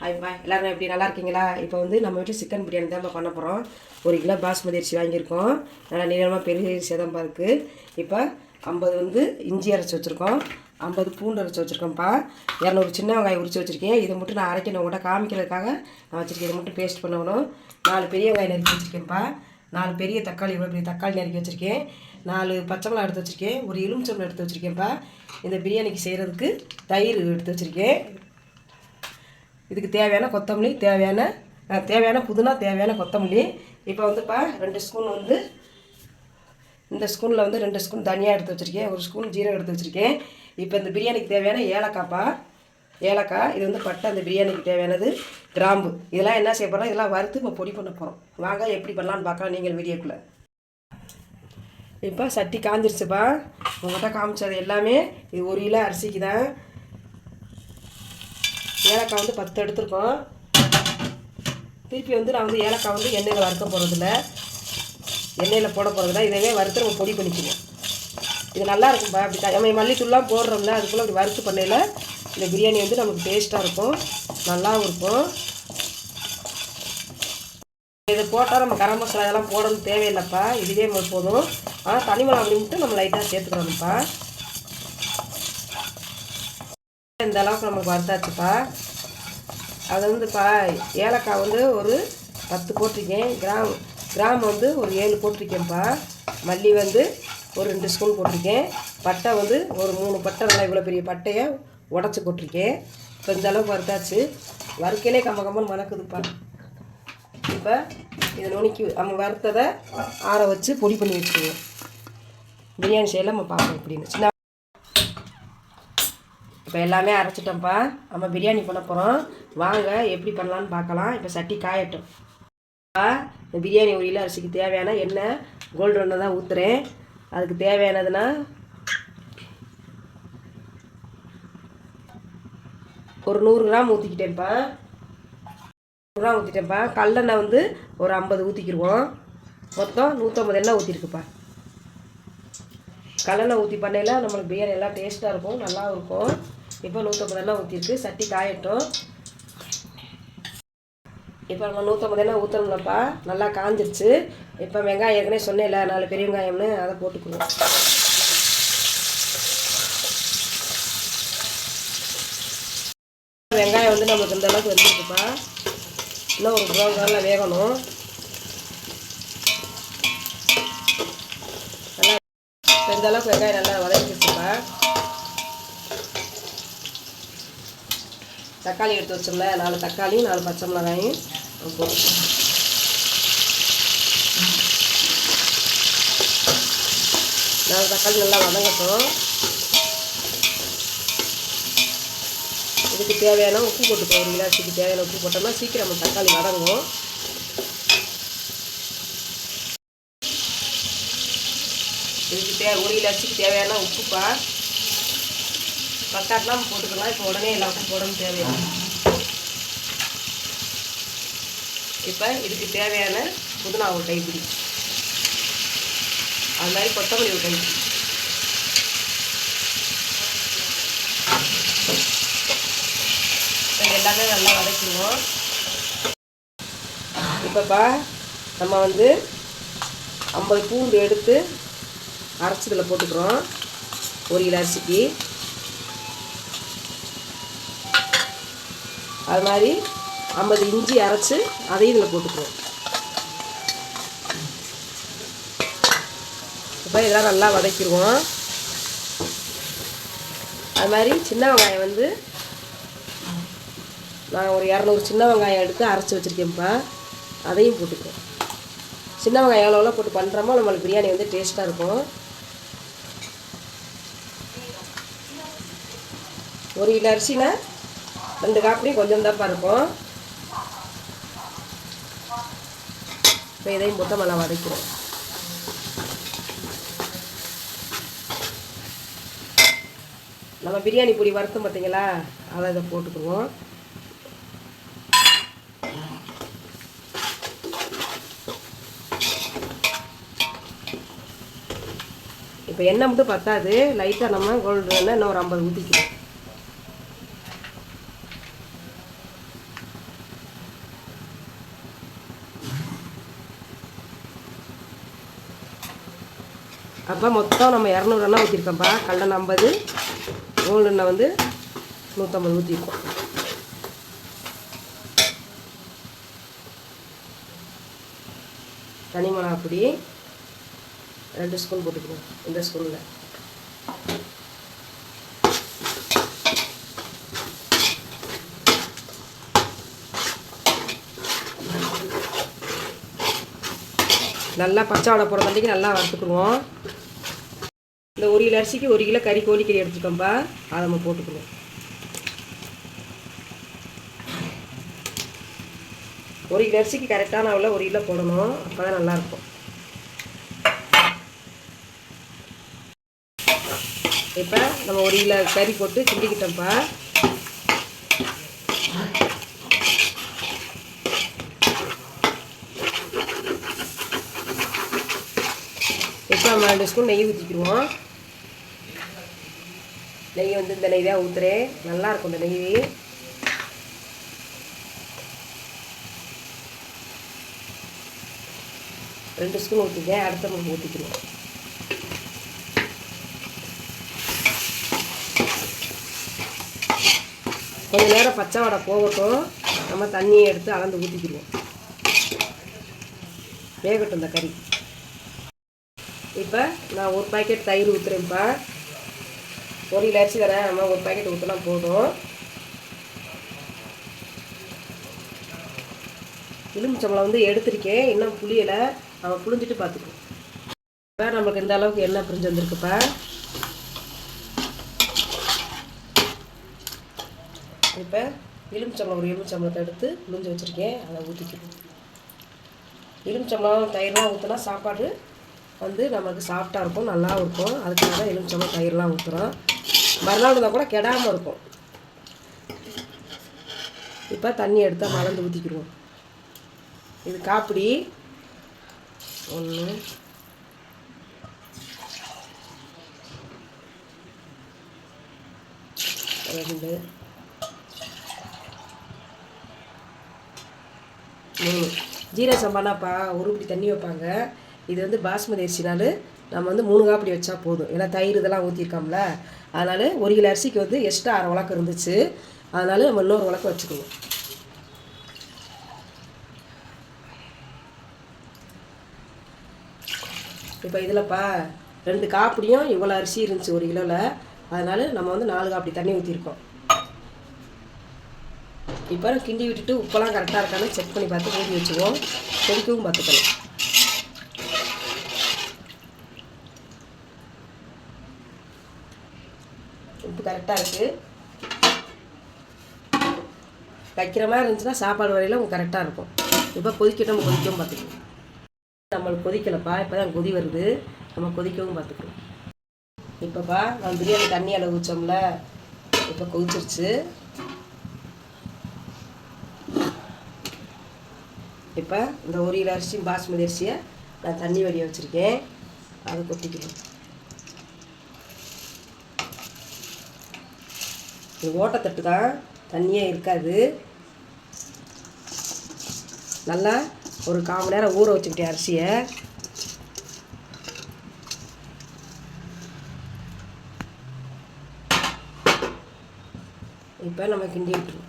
Hi bye எல்லோரும் எப்படி நல்லா இருக்கீங்களா? இப்போ வந்து நம்ம வீட்டில் சிக்கன் பிரியாணி தான் பண்ண போகிறோம் ஒரு கிலோ பாஸ்மதி அரிசி வாங்கியிருக்கோம். நல்லா நீளமாக பெரிய அரிசி தான் இருக்குது இப்போ ஐம்பது வந்து இஞ்சி அரைச்சி வச்சுருக்கோம். ஐம்பது பூண்டு அரைச்சி வச்சுருக்கோம்ப்பா. இரநூறு சின்ன வெங்காயம் உரிச்சு வச்சுருக்கேன். இதை மட்டும் நான் அரைக்கணும். கூட காமிக்கிறதுக்காக நான் வச்சுருக்கேன். இதை மட்டும் பேஸ்ட் பண்ணணும். நாலு பெரிய வெங்காயம் நறுக்கி வச்சுருக்கேன்ப்பா. நாலு பெரிய தக்காளி இவ்வளோ பெரிய தக்காளி நறுக்கி வச்சுருக்கேன். நாலு பச்சை மிளகா எடுத்து வச்சுருக்கேன். ஒரு எலுமிச்சம்பழம் எடுத்து வச்சுருக்கேன்ப்பா. இந்த பிரியாணிக்கு செய்கிறதுக்கு தயிர் எடுத்து வச்சுருக்கேன். இதுக்கு தேவையான கொத்தமல்லி தேவையான தேவையான புதினா தேவையான கொத்தமல்லி. இப்போ வந்துப்பா ரெண்டு ஸ்பூன் வந்து இந்த ஸ்பூனில் வந்து ரெண்டு ஸ்பூன் தனியாக எடுத்து வச்சுருக்கேன். ஒரு ஸ்பூன் ஜீரகம் எடுத்து வச்சுருக்கேன். இப்போ இந்த பிரியாணிக்கு தேவையான ஏலக்காய்ப்பா ஏலக்காய் இது வந்து பட்டை அந்த பிரியாணிக்கு தேவையானது கிராம்பு. இதெல்லாம் என்ன செய்ய போகிறோம் இதெல்லாம் வறுத்து இப்போ பொடி பண்ண போகிறோம் வாங்க எப்படி பண்ணலான்னு பார்க்கலாம் நீங்கள் வீடியோக்குள்ளே. இப்போ சட்டி காஞ்சிருச்சுப்பா. உங்கள்கிட்ட காமிச்சது எல்லாமே இது ஒரு கிலோ அரிசிக்கு தான் ஏலக்காய் வந்து பத்து எடுத்திருக்கோம். திருப்பி வந்து நான் வந்து ஏலக்காய் வந்து எண்ணெயில் வறுக்க போகிறதில்ல எண்ணெயில் போட போகிறதில்ல இதவே வறுத்து நம்ம பொடி பண்ணிக்கணும். இது நல்லா இருக்கும்பா அப்படி தான் நம்ம மல்லித்தூள்லாம் போடுறோம்ல அதுக்குள்ளே அப்படி வறுத்து பண்ணையில் இந்த பிரியாணி வந்து நமக்கு டேஸ்ட்டாக இருக்கும். நல்லாவும் இருக்கும். இதை போட்டால் நம்ம கரம் மசாலா இதெல்லாம் போடணும் தேவையில்லைப்பா. இதுவே போதும். ஆனால் தனி மிளகா அப்படி நம்ம லைட்டாக சேர்த்துக்கிறோம்ப்பா இந்த அளவுக்கு நமக்கு வறுத்தாச்சுப்பா. அது வந்துப்பா ஏலக்காய் வந்து ஒரு பத்து போட்டிருக்கேன். கிராம் கிராம் வந்து ஒரு ஏழு போட்டிருக்கேன்ப்பா. மல்லி வந்து ஒரு ரெண்டு ஸ்பூன் போட்டிருக்கேன். பட்டை வந்து ஒரு மூணு பட்டை நல்லா இவ்வளோ பெரிய பட்டையை உடச்சி போட்டிருக்கேன். இப்போ இந்த அளவுக்கு வறுத்தாச்சு. வறுக்கையிலே கம்ம கம்மன் மணக்குதுப்பா. இப்போ இதை நுணுக்கி நம்ம வறுத்ததை ஆற வச்சு பொடி பண்ணி வச்சுக்குவோம் பிரியாணி செய்யலாம் நம்ம பார்ப்போம் எப்படின்னு. சின்ன இப்போ எல்லாமே அரைச்சிட்டோம்ப்பா. நம்ம பிரியாணி பண்ண போகிறோம் வாங்க எப்படி பண்ணலான்னு பார்க்கலாம். இப்போ சட்டி காயட்டும். இந்த பிரியாணி உரியில் அரிசிக்கு தேவையான எண்ணெய் கோல்டு எண்ணெய் தான் ஊற்றுறேன் அதுக்கு தேவையானதுன்னா ஒரு நூறு கிராம் ஊற்றிக்கிட்டேன்ப்பா நூறு கிராம் ஊற்றிட்டேன்ப்பா கல்லெண்ணெய் வந்து ஒரு ஐம்பது ஊற்றிக்கிடுவோம் மொத்தம் நூற்றம்பது எண்ணெய் ஊற்றிருக்குப்பா கல்லெண்ணெய் ஊற்றி பண்ணையில் நம்மளுக்கு பிரியாணி எல்லாம் டேஸ்ட்டாக இருக்கும் நல்லாவும் இருக்கும். இப்போ நூற்றம்பது எண்ணெய் ஊற்றிருக்கு சட்டி காயட்டும். இப்போ நம்ம நூற்றம்பது எண்ணெய் ஊற்றணும்லப்பா நல்லா காஞ்சிருச்சு. இப்போ வெங்காயம் ஏற்கனவே சொன்னேன்ல நாலு பெரிய வெங்காயம்னு அதை போட்டுக்குவோம். வெங்காயம் வந்து நமக்கு இந்த அளவுக்கு வந்துருக்குப்பா. இன்னும் ஒரு ப்ரௌன் கலரில் வேகணும். நல்லா இந்த அளவுக்கு வெங்காயம் நல்லா வதக்கி தக்காளி எடுத்து வச்சோம்ல நாலு தக்காளி நாலு பச்சை மிளகாயும். போட்டு நாலு தக்காளி நல்லா வதங்கட்டும். இதுக்கு தேவையான உப்பு போட்டுக்கோ ஒரு கிளாஸுக்கு தேவையான உப்பு போட்டோம்னா சீக்கிரம் நம்ம தக்காளி வதங்கும். இதுக்கு தே ஒரு இலாச்சிக்கு தேவையான உப்புப்பா பத்தாட்டெலாம் போட்டுக்கலாம். இப்போ உடனே எல்லாத்தையும் போடணும் தேவையில்லை. இப்போ இதுக்கு தேவையான புதினா ஒரு கைப்பிடி. அது மாதிரி கொத்தமல்லி ஒரு கைப்பிடி. எல்லாமே நல்லா வதக்கிடுவோம். இப்போப்பா நம்ம வந்து ஐம்பது பூண்டு எடுத்து அரைச்சதில் போட்டுக்கிறோம். ஒரு கிலோ அரிசிக்கு. அது மாதிரி ஐம்பது இஞ்சி அரைச்சி அதையும் இதில் போட்டுக்குவோம் இப்போ இதெல்லாம் நல்லா வதக்கிடுவோம். அது மாதிரி சின்ன வெங்காயம் வந்து நான் ஒரு இரநூறு சின்ன வெங்காயம் எடுத்து அரைச்சி வச்சுருக்கேன்ப்பா. அதையும் போட்டுக்குவோம் சின்ன வெங்காயம் எவ்வளோ எவ்வளோ போட்டு பண்ணுறோமோ நம்மளுக்கு பிரியாணி வந்து டேஸ்ட்டாக இருக்கும். ஒரு கிலோ அரிசினா ரெண்டு காப்பிலையும் கொஞ்சம் தான்ப்பா இருக்கும் இப்போ இதையும் போட்டு நல்லா வதக்கிறோம் நம்ம பிரியாணி பொடி வறுத்தோம் பார்த்தீங்களா அதை இதை போட்டுக்குவோம். இப்போ எண்ணெய் மட்டும் பத்தாது. லைட்டாக நம்ம கோல்டு எண்ணெய் இன்னும் ஒரு ஐம்பது ஊற்றிக்கிறோம் அப்போ மொத்தம் நம்ம இரநூறு எண்ணெய் ஊற்றிருக்கோம்ப்பா கல்லெண்ணெய் ஐம்பது நூலெண்ணெய் வந்து நூற்றம்பது ஊற்றிருக்கோம் தனி மிளகா பொடி ரெண்டு ஸ்பூன் போட்டுக்கணும் இந்த ஸ்பூனில் நல்லா பச்சை வடை போடுற தண்டிக்கு நல்லா வறுத்துக்குருவோம் இந்த ஒரு கிலோ அரிசிக்கு ஒரு கிலோ கறி கோழிக்கறி எடுத்துக்கோம்பா. அதை நம்ம போட்டுக்கணும் ஒரு கிலோ அரிசிக்கு கரெக்டான அளவில் ஒரு கிலோ போடணும். அப்போ தான் நல்லாயிருக்கும். இப்போ நம்ம ஒரு கிலோ கறி போட்டு கிண்டிக்கிட்டோம்ப்பா இப்போ நம்ம ரெண்டு ஸ்பூன் நெய் ஊற்றிக்கிடுவோம் நெய் வந்து இந்த நெய் தான் ஊற்றுறேன் நல்லாயிருக்கும் இந்த நெய். ரெண்டு ஸ்பூன் ஊற்றிக்கேன் அடுத்த நம்ம ஊற்றிக்கணும் கொஞ்ச நேரம் பச்சை வடை போகட்டும். நம்ம தண்ணியை எடுத்து அளந்து ஊற்றிக்கிடுவோம் வேகட்டும் இந்த கறி. இப்போ நான் ஒரு பாக்கெட் தயிர் ஊற்றுறேன்ப்பா ஒரு கிலோ அரிசி தரேன். நம்ம ஒரு பாக்கெட் ஊற்றினா போதும். எலுமிச்சம்பழம் வந்து எடுத்திருக்கேன். இன்னும் புளியலை. அவன் புளிஞ்சிட்டு பார்த்துக்கணும் இப்போ நம்மளுக்கு இந்த அளவுக்கு எண்ணெய் பிரிஞ்சு வந்திருக்குப்பா இப்போ. எலுமிச்சம்பளம் ஒரு எலுமிச்சம்பழத்தை எடுத்து புளிஞ்சு வச்சுருக்கேன். அதை ஊற்றிக்கணும் எலுமிச்சம்பழம் தயிர்லாம் ஊற்றினா சாப்பாடு வந்து நமக்கு சாஃப்டாக இருக்கும் நல்லா இருக்கும். அதுக்காக தான் எலுமிச்சம்பழம் தயிர்லாம் ஊற்றுறோம் மறுநாள் இருந்தால் கூட கெடாமல் இருக்கும். இப்போ தண்ணி எடுத்தால் மலர்ந்து ஊற்றிக்கிடுவோம் இது காப்பிடி. ஒன்று ரெண்டு. மூணு. ஜீரக சம்பானாப்பா ஒரு இப்படி தண்ணி வைப்பாங்க. இது வந்து பாஸ்மதி அரிசினாலும் நம்ம வந்து மூணு காப்படி வச்சா போதும். ஏன்னா தயிர் இதெல்லாம் ஊற்றிருக்கோம்ல அதனால் ஒரு கிலோ அரிசிக்கு வந்து எக்ஸ்ட்ரா அரை உலக்கம் இருந்துச்சு. அதனால நம்ம இன்னொரு உலக்கம் வச்சுக்குவோம் இப்போ இதில்ப்பா ரெண்டு காப்பிடியும் இவ்வளோ அரிசி இருந்துச்சு ஒரு கிலோவில் அதனால் நம்ம வந்து நாலு காப்படி தண்ணி ஊற்றிருக்கோம் இப்போ கிண்டி விட்டுட்டு உப்பெல்லாம் கரெக்டாக இருக்கான்னு செக் பண்ணி பார்த்து ஊற்றி வச்சுக்குவோம். கொதிக்கவும் பார்த்துக்கலாம் உப்பு கரெக்டாக இருக்குது வைக்கிற மாதிரி இருந்துச்சுன்னா சாப்பாடு வரையில் உங்களுக்கு கரெக்டாக இருக்கும். இப்போ கொதிக்கட்டும் கொதிக்கவும் பார்த்துக்கணும் நம்மளுக்கு கொதிக்கலப்பா இப்போ தான் கொதி வருது. நம்ம கொதிக்கவும் பார்த்துக்கணும் இப்போப்பா நம்ம பிரியாணி தண்ணி அளவு ஊற்றோம்ல இப்போ கொதிச்சிருச்சு. இப்போ இந்த ஒரு கிலோ அரிசியும் பாஸ்மதி அரிசியை நான் தண்ணி வடிய வச்சுருக்கேன். அதை கொட்டிக்கணும் இது ஓட்டத்தட்டு தான் தண்ணியே இருக்காது. நல்லா ஒரு கால் மணி நேரம் ஊற வச்சுக்கிட்டேன் அரிசியை. இப்போ நம்ம கிண்டி விட்டுருவோம்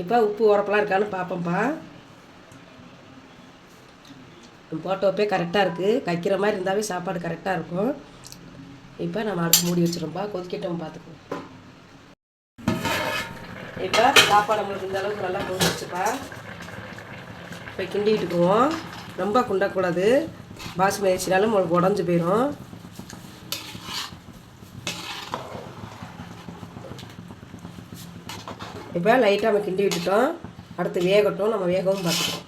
இப்போ உப்பு உரப்பெல்லாம் இருக்கான்னு பார்ப்போம்ப்பா போட்டோப்பே கரெக்டாக இருக்குது கைக்கிற மாதிரி இருந்தாவே சாப்பாடு கரெக்டாக இருக்கும். இப்போ நம்ம அடுப்பு மூடி வச்சிருப்பா கொதிக்கட்டும் பார்த்துக்குவோம் இப்போ சாப்பாடு நம்மளுக்கு இந்த அளவுக்கு நல்லா கொதிச்சுப்பா இப்போ கிண்டிக்கிட்டுக்குவோம் ரொம்ப குண்டக்கூடாது. பாசுமதி அரிசினாலும் உங்களுக்கு உடஞ்சி போயிடும் இப்போ லைட்டாக நம்ம கிண்டி விட்டுட்டோம். அடுத்து வேகட்டும். நம்ம வேகவும் பார்த்துக்கிறோம்.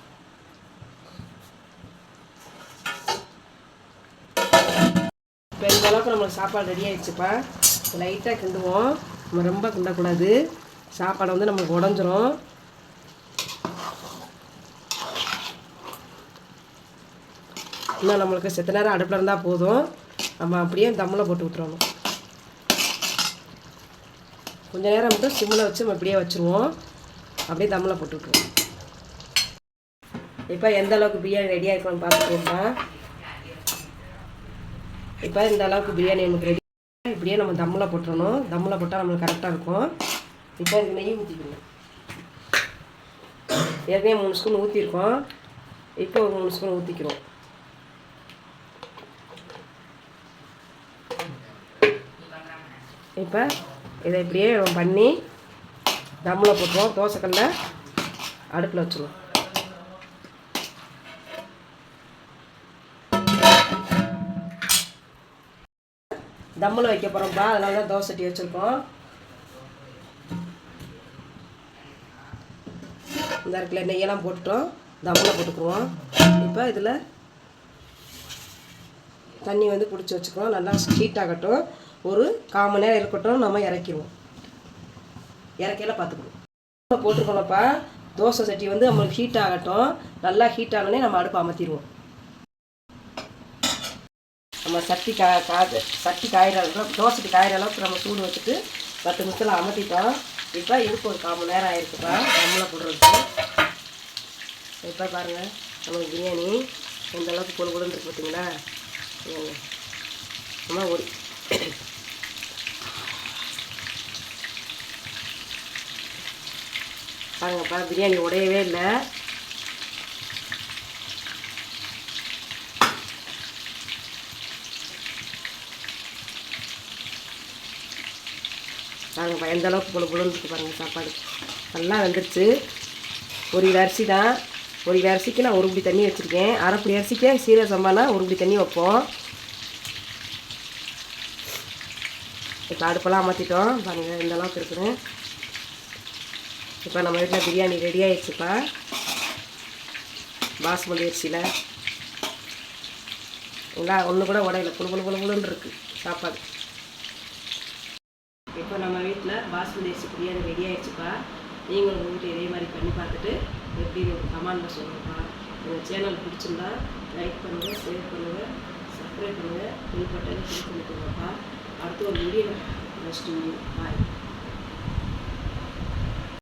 இப்போ இந்த அளவுக்கு நம்மளுக்கு சாப்பாடு ரெடி ஆயிடுச்சுப்பா லைட்டாக கிண்டுவோம். நம்ம ரொம்ப கிண்டக்கூடாது. சாப்பாடு வந்து நமக்கு உடஞ்சிரும். இன்னும் நம்மளுக்கு செத்த நேரம் அடுப்பில் இருந்தால் போதும். நம்ம அப்படியே தம்மில் போட்டு விட்டுறணும் கொஞ்ச நேரம் மட்டும் சிம்மில் வச்சு நம்ம இப்படியே வச்சுருவோம். அப்படியே தம்மில் போட்டு இப்போ எந்த அளவுக்கு பிரியாணி ரெடியாக இருக்கணும்னு பார்த்துக்கோப்பா இப்போ இந்த அளவுக்கு பிரியாணி நமக்கு ரெடி இப்படியே நம்ம தம்மில் போட்டுடணும் தம்மில் போட்டால் நம்மளுக்கு கரெக்டாக இருக்கும். இப்போ இதுக்கு நெய் ஊற்றிக்கணும் ஏற்கனவே மூணு ஸ்பூன் ஊற்றிருக்கோம் இப்போ ஒரு மூணு ஸ்பூன் ஊற்றிக்கிறோம் இப்போ இதை இப்படியே பண்ணி தம்மில் போட்டுருவோம். தோசைக்கல்ல அடுப்பில் வச்சுருவோம். தம்மில் வைக்க போகிறோம்ப்பா அதனால தான் தோசை சட்டி வச்சுருக்கோம். இந்த இடத்துல நெய்யெல்லாம் போட்டுட்டோம். தம்மில் போட்டுக்குருவோம். இப்போ இதில் தண்ணி வந்து பிடிச்சி வச்சுக்குவோம். நல்லா ஹீட் ஆகட்டும். ஒரு கால் மணி நேரம் இருக்கட்டும் நம்ம இறக்கிடுவோம். இறக்கையில் பார்த்துக்குவோம் போட்டுருக்கோம்ப்பா தோசை சட்டி வந்து நம்மளுக்கு ஹீட் ஆகட்டும். நல்லா ஹீட் ஆனோடனே நம்ம அடுப்பை அமர்த்திடுவோம். நம்ம சட்டி கா காது சட்டி காயிற அளவுக்கு தோசைக்கு காயிற அளவுக்கு நம்ம சூடு வச்சுட்டு பத்து நிமிஷத்தில் அமர்த்திட்டோம். இப்போ இதுக்கு ஒரு கால் மணி நேரம் ஆயிருக்குப்பா நம்மளை போடுறதுக்கு. இப்போ பாருங்கள் நம்ம பிரியாணி எந்த அளவுக்கு பொழு இருக்கு பார்த்தீங்களா நம்ம ஒரு பாருங்கப்பா பிரியாணி உடையவே இல்லை. பாருங்கப்பா எந்த அளவுக்கு பொழு பொழுன்னு இருக்கு பாருங்கள் சாப்பாடு. நல்லா வந்துடுச்சு ஒரு கிலோ அரிசி தான். ஒரு கிலோ அரிசிக்கு நான் ஒரு தண்ணி வச்சுருக்கேன். அரைப்படி அரிசிக்கே சீரக சம்பானா ஒரு தண்ணி வைப்போம். இப்போ அடுப்பெல்லாம் அமர்த்திட்டோம் பாருங்கள் இந்த அளவுக்கு இருக்குன்னு. இப்போ நம்ம வீட்டில் பிரியாணி ரெடி ஆயிடுச்சுப்பா. பாஸ்மதி அரிசியில். இல்லை ஒன்று கூட உடையில. குழு குழு புழு இருக்குது சாப்பாடு. இப்போ நம்ம வீட்டில் பாஸ்மதி அரிசி பிரியாணி ரெடி ஆயிடுச்சுப்பா. நீங்களும் உங்கள் வீட்டில் இதே மாதிரி பண்ணி பார்த்துட்டு எப்படி கமாண்டில் சொல்லுங்கப்பா. உங்கள் சேனல் பிடிச்சிருந்தா லைக் பண்ணுங்கள் ஷேர் பண்ணுங்கள் சப்ஸ்கிரைப் பண்ணுங்கள் பில் பட்டனை கிளிக் பண்ணிக்கோங்கப்பா. அடுத்து ஒரு வீடியோ நெக்ஸ்ட் வீடியோ பாய்